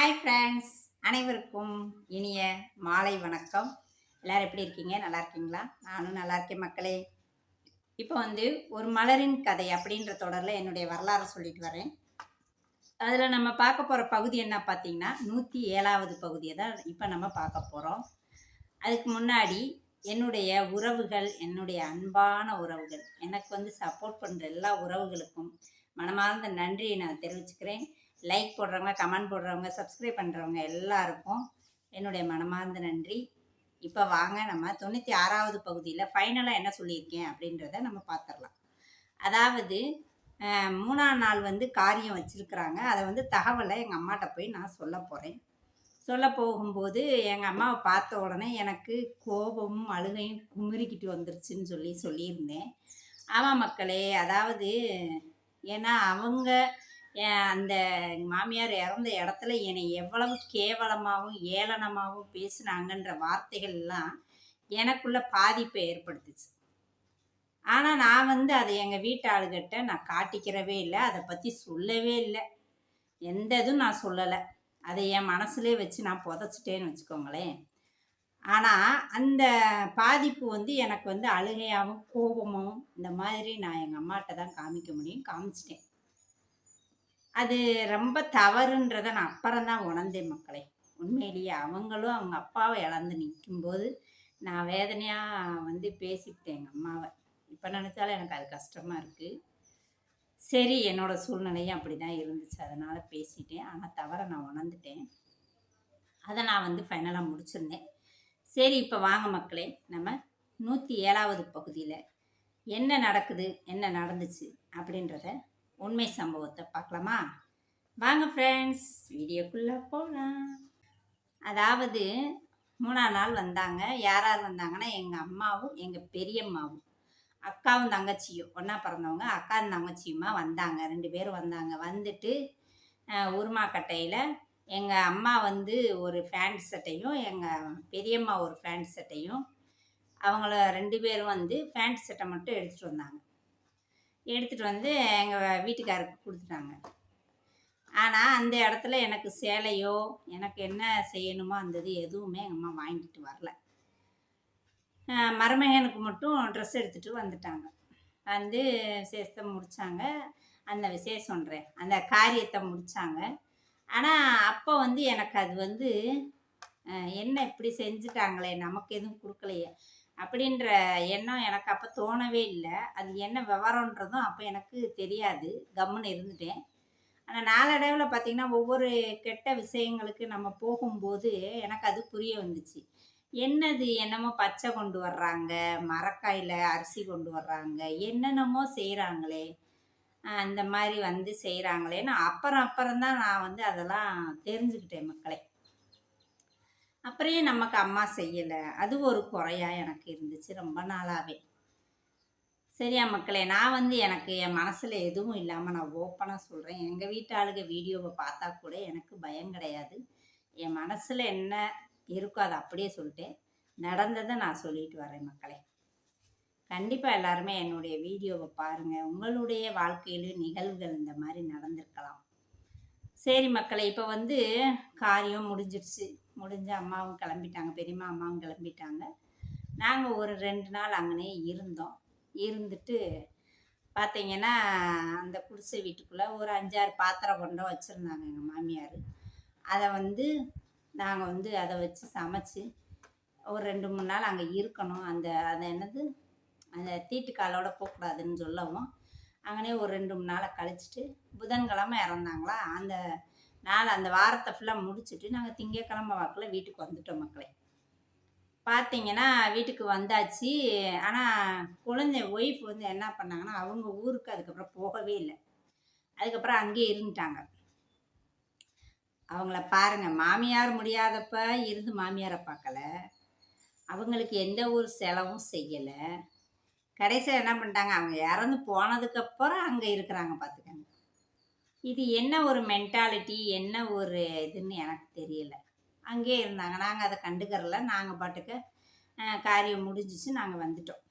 Hi friends அனைவருக்கும் இனிய மாலை வணக்கம். எல்லாரும் எப்படி இருக்கீங்க? நல்லா இருக்கீங்களா? நானும் நல்லா இருக்கேன் மக்களே. இப்போ வந்து ஒரு மலரின் கதை அப்படின்ற தொடரில் என்னுடைய வரலாறு சொல்லிட்டு வரேன். அதில் நம்ம பார்க்க போகிற பகுதி என்ன பார்த்தீங்கன்னா நூற்றி ஏழாவது பகுதியை தான் இப்போ நம்ம பார்க்க போகிறோம் அதுக்கு முன்னாடி என்னுடைய உறவுகள் என்னுடைய அன்பான உறவுகள் எனக்கு வந்து சப்போர்ட் பண்ணுற எல்லா உறவுகளுக்கும் மனமார்ந்த நன்றியை நான் தெரிவிச்சுக்கிறேன். லைக் போடுறவங்க கமெண்ட் போடுறவங்க சப்ஸ்கிரைப் பண்ணுறவங்க எல்லாருக்கும் என்னுடைய மனமார்ந்த நன்றி. இப்போ வாங்க நம்ம தொண்ணூற்றி ஆறாவது பகுதியில் ஃபைனலாக என்ன சொல்லியிருக்கேன் அப்படின்றத நம்ம பார்த்துடலாம். அதாவது மூணாம் நாள் வந்து காரியம் வச்சுருக்குறாங்க. அதை வந்து தகவலை எங்கள் அம்மாட்ட போய் நான் சொல்ல போகிறேன் சொல்ல போகும்போது எங்கள் அம்மாவை பார்த்த உடனே எனக்கு கோபமும் அழுகையும் குமுறிக்கிட்டு வந்துருச்சுன்னு சொல்லி சொல்லியிருந்தேன். ஆமாம் மக்களே அதாவது ஏன்னா அவங்க அந்த மாமியார் இறந்த இடத்துல என்னை எவ்வளவு கேவலமாகவும் ஏளனமாகவும் பேசுனாங்கன்ற வார்த்தைகள் எல்லாம் எனக்குள்ள பாதிப்பை ஏற்படுத்துச்சு. ஆனால் நான் வந்து அதை எங்கள் வீட்டு ஆளுகிட்ட நான் காட்டிக்கிறவே இல்லை அதை பற்றி சொல்லவே இல்லை. எந்த இதுவும் நான் சொல்லலை. அதை என் மனசுலே வச்சு நான் புதைச்சிட்டேன்னு வச்சுக்கோங்களேன். ஆனால் அந்த பாதிப்பு வந்து எனக்கு வந்து அழுகையாகவும் கோபமும் இந்த மாதிரி நான் எங்கள் அம்மாட்ட தான் காமிக்க முடியும் காமிச்சிட்டேன். அது ரொம்ப தவறுன்றத நான் அப்புறம் தான் உணர்ந்தேன் மக்களே. உண்மையிலேயே அவங்களும் அவங்க அப்பாவை இழந்து நிற்கும்போது நான் வேதனையாக வந்து பேசிவிட்டேன் எங்கள் அம்மாவை. இப்போ நினச்சாலும் எனக்கு அது கஷ்டமாக இருக்குது சரி என்னோடய சூழ்நிலையும் அப்படி தான் இருந்துச்சு. அதனால் பேசிட்டேன். ஆனால் தவறை நான் உணர்ந்துட்டேன். அதை நான் வந்து ஃபைனலாக முடிச்சிருந்தேன். சரி இப்போ வாங்க மக்களே. நம்ம நூற்றி ஏழாவது பகுதியில் என்ன நடக்குது என்ன நடந்துச்சு அப்படின்றத உண்மை சம்பவத்தை பார்க்கலாமா? வாங்க ஃப்ரெண்ட்ஸ் வீடியோக்குள்ளே போகலாம் அதாவது மூணாம் நாள் வந்தாங்க. யார் யார் வந்தாங்கன்னா எங்கள் அம்மாவும் எங்கள் பெரியம்மாவும் அக்காவும் தங்கச்சியும் ஒன்றா பிறந்தவங்க அக்காவும் தங்கச்சியுமா வந்தாங்க. ரெண்டு பேரும் வந்தாங்க. வந்துட்டு உருமா உருமாக்கட்டையில் எங்கள் அம்மா வந்து ஒரு ஃபேண்ட் சட்டையும் எங்கள் பெரியம்மா ஒரு ஃபேண்ட் சட்டையும் அவங்கள ரெண்டு பேரும் வந்து ஃபேண்ட் சட்டை மட்டும் எடுத்துகிட்டு வந்தாங்க. எடுத்துகிட்டு வந்து எங்கள் வீட்டுக்காருக்கு கொடுத்துட்டாங்க. ஆனால் அந்த இடத்துல எனக்கு சேலையோ எனக்கு என்ன செய்யணுமோ அந்த இது எதுவுமே எங்கள் அம்மா வாங்கிட்டு வரல. மருமகனுக்கு மட்டும் ட்ரெஸ் எடுத்துகிட்டு வந்துட்டாங்க. வந்து விசேஷத்தை முடித்தாங்க அந்த விசேஷன்றேன் அந்த காரியத்தை முடித்தாங்க ஆனால் அப்போ வந்து எனக்கு அது வந்து என்ன இப்படி செஞ்சுட்டாங்களே நமக்கு எதுவும் கொடுக்கலையே. அப்படின்ற எண்ணம் எனக்கு அப்போ தோணவே இல்லை. அது என்ன விவரன்றதும் அப்போ எனக்கு தெரியாது. கம்முன்னு இருந்துட்டேன். ஆனால் நாளடைவில் பார்த்திங்கன்னா ஒவ்வொரு கெட்ட விஷயங்களுக்கு நம்ம போகும்போது எனக்கு அது புரிய வந்துச்சு. என்னது என்னமோ பச்சை கொண்டு வர்றாங்க மரக்காயில் அரிசி கொண்டு வர்றாங்க என்னென்னமோ செய்கிறாங்களே அந்த மாதிரி வந்து செய்கிறாங்களேன்னு அப்புறம் அப்புறம் தான் நான் வந்து அதெல்லாம் தெரிஞ்சுக்கிட்டேன் மக்களை. அப்புறம் நமக்கு அம்மா செய்யலை. அது ஒரு குறையாக எனக்கு இருந்துச்சு ரொம்ப நாளாகவே சரியா மக்களே நான் வந்து எனக்கு என் மனசில் எதுவும் இல்லாமல் நான் ஓப்பனாக சொல்கிறேன் எங்கள் வீட்டு ஆளுங்க வீடியோவை பார்த்தா கூட எனக்கு பயம் கிடையாது. என் மனசில் என்ன இருக்கோ அதை அப்படியே சொல்லிட்டேன். நடந்ததை நான் சொல்லிட்டு வரேன் மக்களே. கண்டிப்பாக எல்லாருமே என்னுடைய வீடியோவை பாருங்கள் உங்களுடைய வாழ்க்கையிலும் நிகழ்வுகள் இந்த மாதிரி நடந்திருக்கலாம். சரி மக்களே இப்போ வந்து காரியம் முடிஞ்சிடுச்சு முடிஞ்சு அம்மாவும் கிளம்பிட்டாங்க பெரியம்மா அம்மாவும் கிளம்பிட்டாங்க. நாங்கள் ஒரு ரெண்டு நாள் அங்கனே இருந்தோம். இருந்துட்டு பார்த்தீங்கன்னா அந்த குடிசை வீட்டுக்குள்ளே ஒரு அஞ்சாறு பாத்திரம் கொண்டு வச்சுருந்தாங்க எங்கள் மாமியார். அதை வந்து நாங்கள் வந்து அதை வச்சு சமைச்சு ஒரு ரெண்டு மூணு நாள் அங்கே இருக்கணும். அந்த அது என்னது? அந்த தீட்டுக்காலோட போகக்கூடாதுன்னு சொல்லவும் அங்கனே ஒரு ரெண்டு மூணு நாளை கழிச்சிட்டு புதன்கிழமை இறந்தாங்களா? அந்த நாள் அந்த வாரத்தை ஃபுல்லாக முடிச்சுட்டு நாங்கள் திங்கக்கிழமை வாக்கில் வீட்டுக்கு வந்துட்டோம் மக்களே. பார்த்தீங்கன்னா வீட்டுக்கு வந்தாச்சு. ஆனால் குழந்தை ஒய்ஃப் வந்து என்ன பண்ணாங்கன்னா அவங்க ஊருக்கு அதுக்கப்புறம் போகவே இல்லை. அதுக்கப்புறம் அங்கேயே இருந்துட்டாங்க. அவங்கள பாருங்க மாமியார் முடியாதப்ப இருந்து மாமியாரை பார்க்கல அவங்களுக்கு எந்த ஒரு செலவும் செய்யலை. கடைசியில் என்ன பண்ணிட்டாங்க அவங்க இறந்து போனதுக்கப்புறம் அங்கே இருக்கிறாங்க பார்த்துக்கங்க இது என்ன ஒரு மென்டாலிட்டி என்ன ஒரு இதுன்னு எனக்கு தெரியல. அங்கேயே இருந்தாங்க. நாங்கள் அதை கண்டுக்கறல. நாங்கள் பாட்டுக்கு காரியம் முடிஞ்சிச்சு. நாங்கள் வந்துட்டோம்.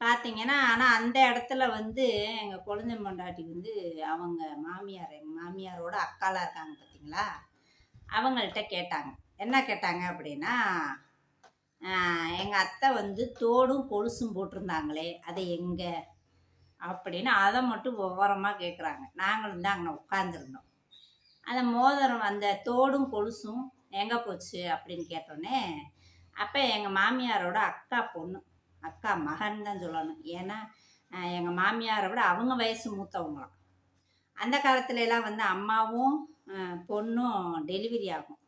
பார்த்தீங்கன்னா ஆனால் அந்த இடத்துல வந்து எங்கள் குழந்தை பொண்டாட்டி வந்து அவங்க மாமியார் எங்கள் மாமியாரோட அக்காலாக இருக்காங்க பார்த்தீங்களா அவங்கள்ட்ட கேட்டாங்க. என்ன கேட்டாங்க அப்படின்னா எங்கள் அத்தை வந்து தோடும் கொலுசும் போட்டிருந்தாங்களே அதை எங்கே அப்படின்னு அதை மட்டும் விவரமாக கேட்குறாங்க நாங்களும் தான் அங்கே உட்காந்துருந்தோம் அந்த மோதிரம் அந்த தோடும் கொலுசும் எங்கே போச்சு அப்படின்னு கேட்டோன்னே அப்போ எங்கள் மாமியாரோட அக்கா பொண்ணு அக்கா மகன் தான் சொல்லணும். ஏன்னா எங்கள் மாமியாரை விட அவங்க வயசு மூத்தவங்களாம். அந்த காலத்துலலாம் வந்து அம்மாவும் பொண்ணும் டெலிவரி ஆகும்.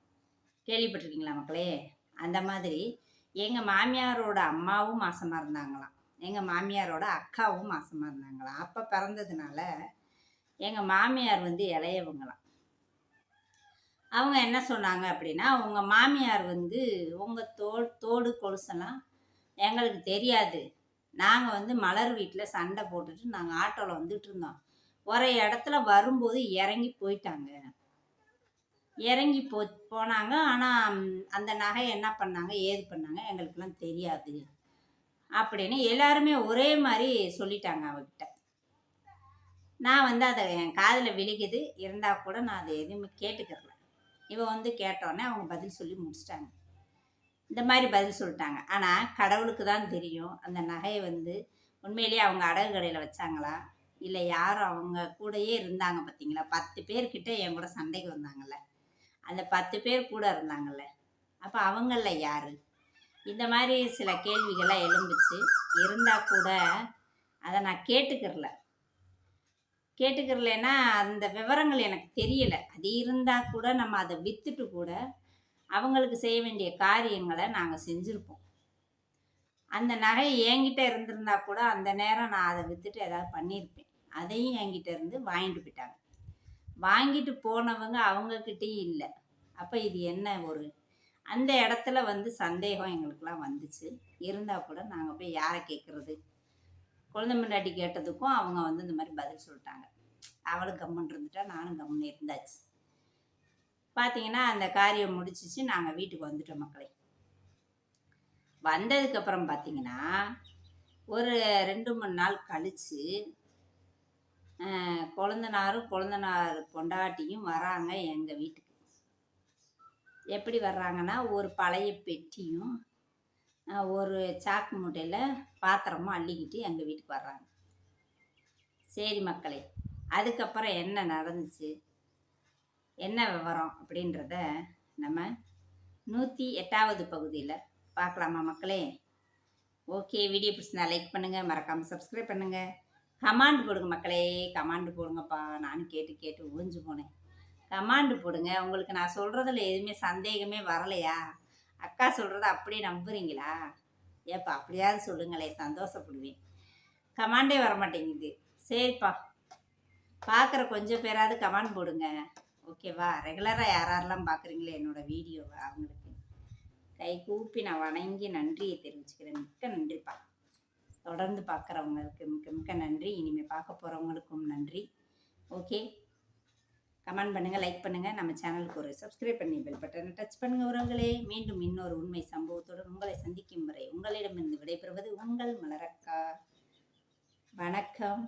கேள்விப்பட்டிருக்கீங்களா மக்களே? அந்த மாதிரி எங்கள் மாமியாரோட அம்மாவும் மாசமாக இருந்தாங்களாம். எங்கள் மாமியாரோட அக்காவும் மாசமாக இருந்தாங்களாம் அப்போ பிறந்ததுனால எங்கள் மாமியார் வந்து இளையவங்களாம். அவங்க என்ன சொன்னாங்க அப்படின்னா உங்கள் மாமியார் வந்து உங்கள் தோல் தோடு கொலுசெல்லாம் எங்களுக்கு தெரியாது. நாங்கள் வந்து மலர் வீட்டில் சண்டை போட்டுட்டு நாங்கள் ஆட்டோவில் வந்துட்டு இருந்தோம். ஒரு இடத்துல வரும்போது இறங்கி போயிட்டாங்க. இறங்கி போ போனாங்க. ஆனால் அந்த நகை என்ன பண்ணாங்க ஏது பண்ணாங்க எங்களுக்கெல்லாம் தெரியாது. அப்படின்னு எல்லாருமே ஒரே மாதிரி சொல்லிட்டாங்க அவகிட்ட. நான் வந்து அதை என் காதில் விழுகுது. இருந்தால் கூட நான் அதை எதுவுமே கேட்டுக்கிறல. இவன் வந்து கேட்டோன்னே அவங்க பதில் சொல்லி முடிச்சிட்டாங்க. இந்த மாதிரி பதில் சொல்லிட்டாங்க. ஆனால் கடவுளுக்கு தான் தெரியும். அந்த நகையை வந்து உண்மையிலேயே அவங்க அடகு கடையில் வச்சாங்களா? இல்லை யாரும் அவங்க கூடயே இருந்தாங்க பார்த்தீங்களா பத்து பேர்கிட்ட என் கூட சண்டைக்கு வந்தாங்கல்ல. அந்த பத்து பேர் கூட இருந்தாங்கல்ல. அப்போ அவங்களில் யார்? இந்த மாதிரி சில கேள்விகள்லாம் எழும்புச்சு இருந்தால் கூட அதை நான் கேட்டுக்கிறல. கேட்டுக்கிறலன்னா அந்த விவரங்கள் எனக்கு தெரியலை. அது இருந்தால் கூட நம்ம அதை விற்றுட்டு கூட அவங்களுக்கு செய்ய வேண்டிய காரியங்களை நாங்கள் செஞ்சுருப்போம். அந்த நகை என்கிட்ட இருந்திருந்தா கூட அந்த நேரம் நான் அதை விற்றுட்டு ஏதாவது பண்ணியிருப்பேன் அதையும் என்கிட்ட இருந்து வாங்கிட்டு போயிட்டாங்க. வாங்கிட்டு போனவங்க அவங்கக்கிட்டேயும் இல்லை. அப்போ இது என்ன ஒரு அந்த இடத்துல வந்து சந்தேகம் எங்களுக்கெலாம் வந்துச்சு. இருந்தால் கூட நாங்கள் போய் யாரை கேட்குறது குழந்தை முன்னாடி கேட்டதுக்கும் அவங்க வந்து இந்த மாதிரி பதில் சொல்லிட்டாங்க. அவளும் கம்முன்னு இருந்துட்டா நானும் கம்முன்னு இருந்தாச்சு. பார்த்தீங்கன்னா அந்த காரியம் முடிச்சிச்சு நாங்கள் வீட்டுக்கு வந்துட்டோம் மக்களே. வந்ததுக்கப்புறம் பார்த்தீங்கன்னா ஒரு ரெண்டு மூணு நாள் கழித்து குழந்தனாரும் குழந்தனார் பொண்டாட்டியும் வராங்க எங்கள் வீட்டுக்கு. எப்படி வர்றாங்கன்னா ஒரு பழைய பெட்டியும் ஒரு சாக்கு மூட்டையில் பாத்திரமும் அள்ளிக்கிட்டு எங்கள் வீட்டுக்கு வர்றாங்க. சரி மக்களே அதுக்கப்புறம் என்ன நடந்துச்சு? என்ன விவரம் அப்படின்றத நம்ம நூற்றி எட்டாவது பகுதியில் பார்க்கலாமா மக்களே? ஓகே வீடியோ பிடிச்சிருந்தா லைக் பண்ணுங்கள் மறக்காமல் சப்ஸ்கிரைப் பண்ணுங்கள் கமாண்ட் போடுங்க மக்களே கமாண்ட் போடுங்கப்பா. நானும் கேட்டு கேட்டு ஊஞ்சு போனேன். கமாண்டு போடுங்க. உங்களுக்கு நான் சொல்கிறதுல எதுவுமே சந்தேகமே வரலையா? அக்கா சொல்கிறத அப்படியே நம்புறீங்களா? ஏப்பா அப்படியாவது சொல்லுங்களே சந்தோஷப்படுவேன். கமாண்டே வர மாட்டேங்குது சரிப்பா. பார்க்குற கொஞ்சம் பேராவது கமெண்ட் போடுங்க. ஓகேவா? ரெகுலராக யாரெல்லாம் பார்க்குறீங்களோ என்னோடய வீடியோவை அவங்களுக்கு. கை கூப்பி நான் வணங்கி நன்றியை தெரிவிச்சுக்கிறேன். மிக்க நன்றிப்பா. தொடர்ந்து பார்க்குறவங்களுக்கு மிக்க மிக்க நன்றி. இனிமேல் பார்க்க போகிறவங்களுக்கும் நன்றி. ஓகே? கமெண்ட் பண்ணுங்கள் லைக் பண்ணுங்கள் நம்ம சேனலுக்கு ஒரு சப்ஸ்கிரைப் பண்ணி பெல் பட்டனை டச் பண்ணுங்கள் உறவுகளே. மீண்டும் இன்னொரு உண்மை சம்பவத்துடன் உங்களை சந்திக்கும் வரை உங்களிடமிருந்து விடைபெறுவது உங்கள் மலரக்கா. வணக்கம்.